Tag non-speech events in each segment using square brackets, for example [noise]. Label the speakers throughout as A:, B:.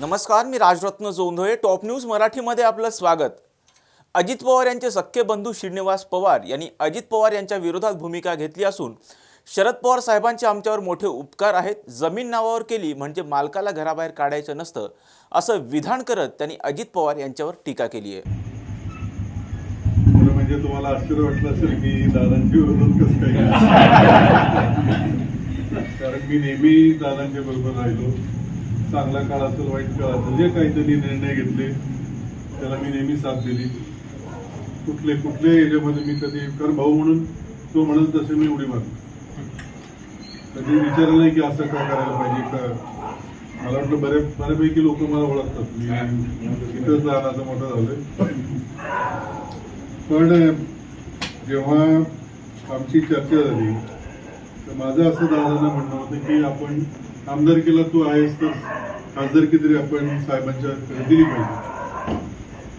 A: नमस्कार मी Rajratna Jondhale top news मराठीमध्ये आपलं स्वागत. अजित पवार यांचे सख्खे बंधू श्रीनिवास पवार यांनी अजित पवार यांच्या विरोधात भूमिका घेतली असून शरद पवार साहेबांचे आमच्यावर मोठे उपकार आहेत. जमीन नावावर केली म्हणजे मालकाला घराबाहेर काढायचं नसतं असं विधान करत त्यांनी अजित पवार यांच्यावर टीका केली आहे.
B: म्हणजे तुम्हाला आश्चर्य वाटलं असेल की दादांच्या विरोधात कसं काय? [laughs] कारण मी नेहमी दादांच्या बरोबर राहिलो. चांगला काळ असेल वाईट काळ असेल जे काही त्यांनी निर्णय घेतले त्याला मी नेहमी साथ दिली. कुठले कुठले याच्यामध्ये मी कधी कारण भाऊ म्हणून तो म्हणत तसे मी उडी मारली कधी विचारलं नाही की असं का करायला पाहिजे का? मला वाटलं बऱ्या बऱ्यापैकी लोक मला ओळखतात. मी इथंच लहानाचा मोठं झालोय. पण जेव्हा आमची चर्चा झाली तर माझं असं दादांना म्हणणं होतं की आपण आमदारकीला तू आहेस तर खासदारकी तरी आपण साहेबांच्या दिली पाहिजे.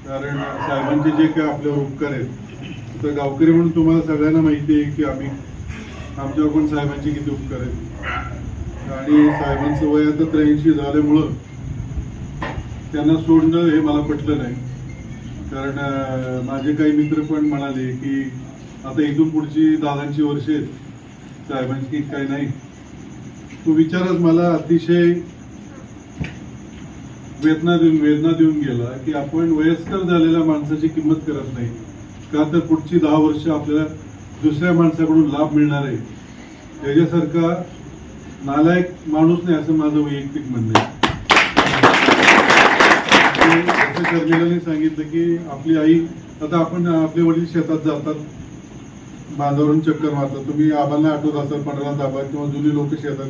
B: कारण साहेबांचे जे काय आपल्यावर उपकार आहेत तर गावकरी म्हणून तुम्हाला सगळ्यांना माहिती आहे की आम्ही आमच्यावर पण साहेबांचे किती उपकार आहेत. आणि साहेबांचं वय आता त्र्याऐंशी झाल्यामुळं त्यांना सोडणं हे मला पटलं नाही. कारण माझे काही मित्र पण म्हणाले की आता इथून पुढची दादांची वर्षे आहेत. साहेबांची काही नाही. तो विचारच मला अतिशय वेदना देऊन वेदना देऊन गेला की आपण वयस्कर झालेल्या माणसाची किंमत करत नाही. का तर पुढची दहा वर्ष आपल्याला दुसऱ्या माणसाकडून लाभ मिळणार आहे. त्याच्यासारखा नालायक माणूस नाही असं माझं वैयक्तिक म्हणणं आहे. सांगितलं की आपली आई आता आपण आपले वडील शेतात जातात. बांधावरून चक्कर मारतात. तुम्ही आबांना आठवत असाल पंधरा दाबा किंवा जुनी लोक शेतात.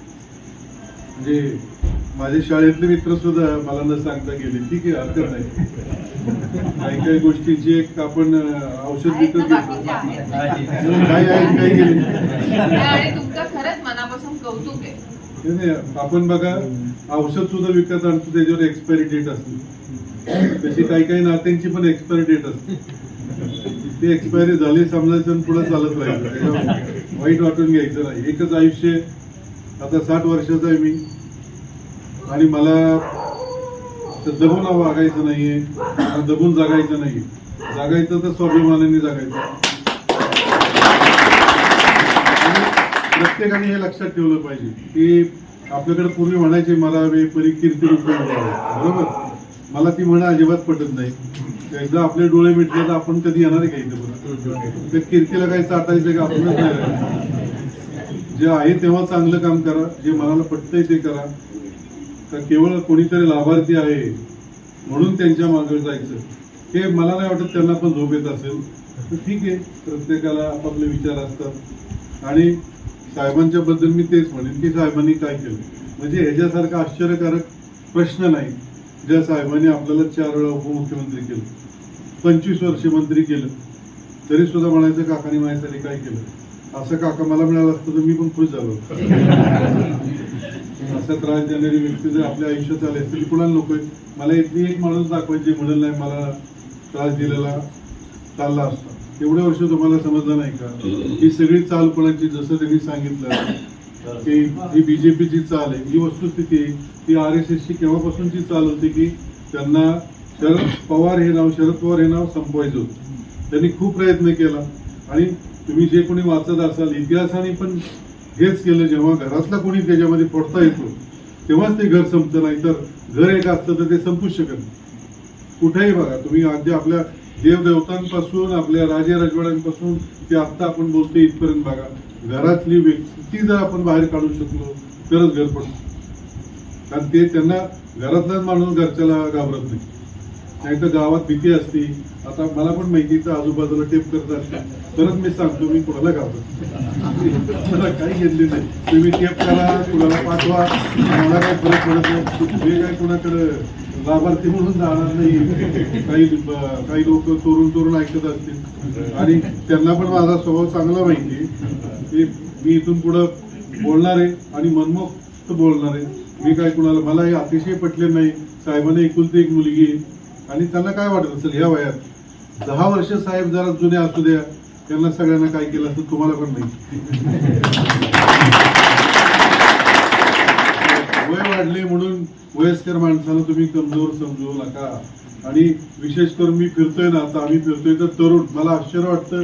B: म्हणजे माझे शाळेतले मित्र सुद्धा मला न सांगता गेले. ठीक आहे हरकत नाही. काही काही गोष्टींची एक आपण औषध विकत घेतो काही आहे. काही गेले.
C: आणि तुमचं खरंच मनापासून कौतुक आहे.
B: आपण बघा औषध सुद्धा विकत आणतो त्याच्यावर एक्सपायरी डेट असते. तशी काही काही नात्यांची पण एक्सपायरी डेट असते. ती एक्सपायरी झाली समजायचं आणि पुढे चालत राहायचं. वाईट वाटून घ्यायचं नाही. एकच आयुष्य. आता साठ वर्षाचा आहे मी. आणि मला दबून वागायचं नाहीये. दबून जगायचं नाही जागायचं तर स्वाभिमानाने जगायचं. प्रत्येकाने हे लक्षात ठेवलं पाहिजे की आपल्याकडे पूर्वी म्हणायचे मला परी कीर्ती बरोबर? मला ती म्हणा अजिबात पटत नाही. एकदा आपले डोळे मिटले तर आपण कधी येणार आहे का इथे त्या कीर्तीला काही चाटायचं का? आपणच नाही जे आहे तेव्हा चांगलं काम करा जे मनाला पटतंय ते करा. तर केवळ कोणीतरी लाभार्थी आहे म्हणून त्यांच्या मागे जायचं. हे मला नाही वाटत त्यांना पण झोप येत असेल. तर ठीक आहे प्रत्येकाला आपापले विचार असतात. आणि साहेबांच्या बद्दल मी तेच म्हणेन की साहेबांनी काय केलं? म्हणजे ह्याच्यासारखा आश्चर्यकारक प्रश्न नाही ज्या साहेबांनी आपल्याला चार वेळा उपमुख्यमंत्री केलं पंचवीस वर्ष मंत्री केलं तरी सुद्धा म्हणायचं काकाने माझ्यासाठी काय केलं? असं काका मला मिळालं असतं तर मी पण खुश झालो असा त्रास देणारी व्यक्ती जर आपल्या आयुष्यात आले असतील कुणाला नको मला इथली एक माणूस दाखवायची म्हणून नाही मला त्रास दिलेला चालला असता. एवढे वर्ष तुम्हाला समजलं नाही का? ही सगळी चाल कोणाची जसं त्यांनी सांगितलं की ही बीजेपीची चाल आहे ही वस्तुस्थिती ही ती आर एस एसची केव्हापासूनची चाल होती की त्यांना शरद पवार हे नाव शरद पवार हे नाव संपवायचं होतं. त्यांनी खूप प्रयत्न केला. आणि तुम्ही जे कोणी वाचत असाल इतिहासाने पण हेच केलं जेव्हा घरातला कोणी त्याच्यामध्ये पडता येतो तेव्हाच ते घर संपतं नाही तर घर एक असतं तर ते संपूच शकत नाही. कुठेही बघा तुम्ही अगदी आपल्या देवदेवतांपासून आपल्या राजे राजवाड्यांपासून ते आत्ता आपण बोलतो इथपर्यंत बघा घरातली व्यक्ती ती जर आपण बाहेर काढू शकलो तरच घर पडतो. कारण ते त्यांना घरातलाच माणूस घरच्याला घाबरत नाही. नाहीतर गावात भीती असते आता मला पण माहिती आजूबाजूला टेप करतात परत मी सांगतो मी कुणाला घाबरतो मला काही घेतले नाही. तुम्ही टेप करा कुणाला पाठवा. मला काही फरक पडत नाही. मी काय कुणाकडे लाभार्थी म्हणून जाणार नाही. काही काही लोक चोरून चोरून ऐकत असतील. आणि त्यांना पण माझा स्वभाव चांगला माहिती की मी इथून पुढं बोलणार आहे आणि मनमोक्त बोलणार आहे. मी काय कुणाला मला हे अतिशय पटले नाही. साहेबांना एकुलती एक मुलगी आहे. आणि त्यांना काय वाटत असेल ह्या वयात? दहा वर्ष साहेब जरा जुने असू द्या त्यांना सगळ्यांना काय केलं असं तुम्हाला पण नाही वय वाढले म्हणून वयस्कर माणसाला तुम्ही कमजोर समजू नका. आणि विशेष करून मी फिरतोय ना आता आम्ही फिरतोय तर तरुण. मला आश्चर्य वाटतं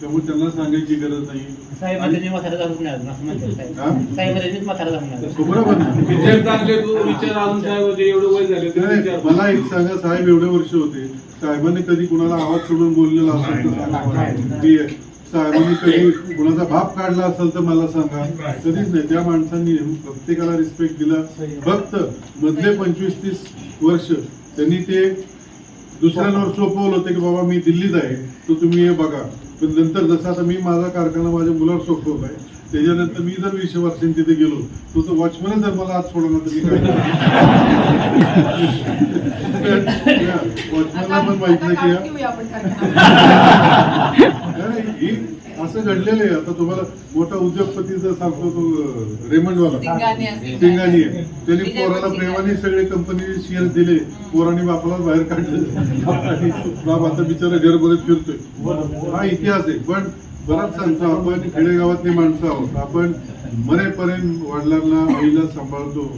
B: त्यामुळे त्यांना सांगायची गरज नाही.
D: साहेब आता तुम्ही म्हातारा झालो नाही अजून असं म्हणतात साहेब? साहेब आता तुम्ही म्हातारा झालो नाही
B: तो बरोबर ना?
E: विचार चांगले तू विचार अजून काय होते एवढं वय झाले
B: नाही, मला एक सांगा साहेब एवढे वर्ष होते. साहेबांनी कधी कुणाला आवाज सोडून बोललेला असेल तर सांगा. मला. मी साहेबांनी कधी कुणाचा भाप काढला असेल तर मला सांगा. कधीच नाही. त्या माणसांनी प्रत्येकाला रिस्पेक्ट दिला. फक्त मधले पंचवीस तीस वर्ष त्यांनी ते दुसऱ्यांवर सोपवलं होतं की बाबा मी दिल्लीत आहे तर तुम्ही हे बघा. पण नंतर जसं आता मी माझा कारखाना माझ्या मुलावर सोपवत आहे त्याच्यानंतर मी जर वीस वर्षांनी तिथे गेलो तो तो वॉचमनच जर मला आज सोडवला तर मी काय वॉचमनला पण माहीत नाही की असं घडलेलं आहे. आता तुम्हाला मोठा उद्योगपतीचा सांगतो तो रेमंडवाला.
C: सिंगानी
B: आहे. त्यांनी पोराला. प्रेमाने सगळे कंपनी शेअर दिले. पोराने बापाला बाहेर काढलं. बाप आता बिचारा घर बरत फिरतोय. हा इतिहास आहे. पण बरंच सांगतो आपण खेडेगावातली माणसं आहोत. आपण मरेपर्यंत वडिलांना आईला सांभाळतो.